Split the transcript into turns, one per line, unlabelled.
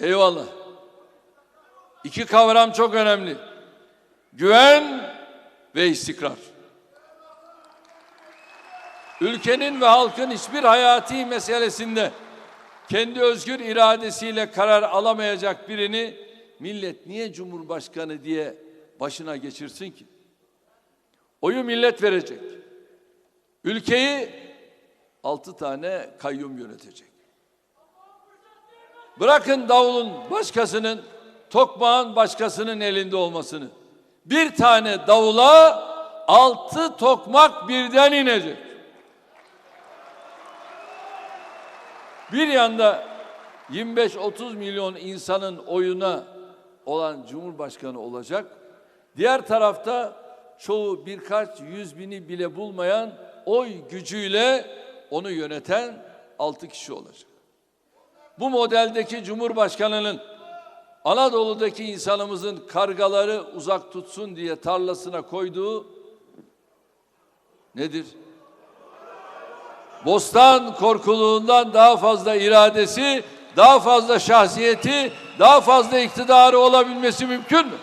Eyvallah. İki kavram çok önemli. Güven ve istikrar. Ülkenin ve halkın hiçbir hayati meselesinde kendi özgür iradesiyle karar alamayacak birini millet niye cumhurbaşkanı diye başına geçirsin ki? Oyu millet verecek. Ülkeyi altı tane kayyum yönetecek. Bırakın davulun başkasının, tokmağın başkasının elinde olmasını. Bir tane davula altı tokmak birden inecek. Bir yanda 25-30 milyon insanın oyuna olan Cumhurbaşkanı olacak. Diğer tarafta çoğu birkaç yüz bini bile bulmayan oy gücüyle onu yöneten altı kişi olacak. Bu modeldeki Cumhurbaşkanı'nın Anadolu'daki insanımızın kargaları uzak tutsun diye tarlasına koyduğu nedir? Bostan korkuluğundan daha fazla iradesi, daha fazla şahsiyeti, daha fazla iktidarı olabilmesi mümkün mü?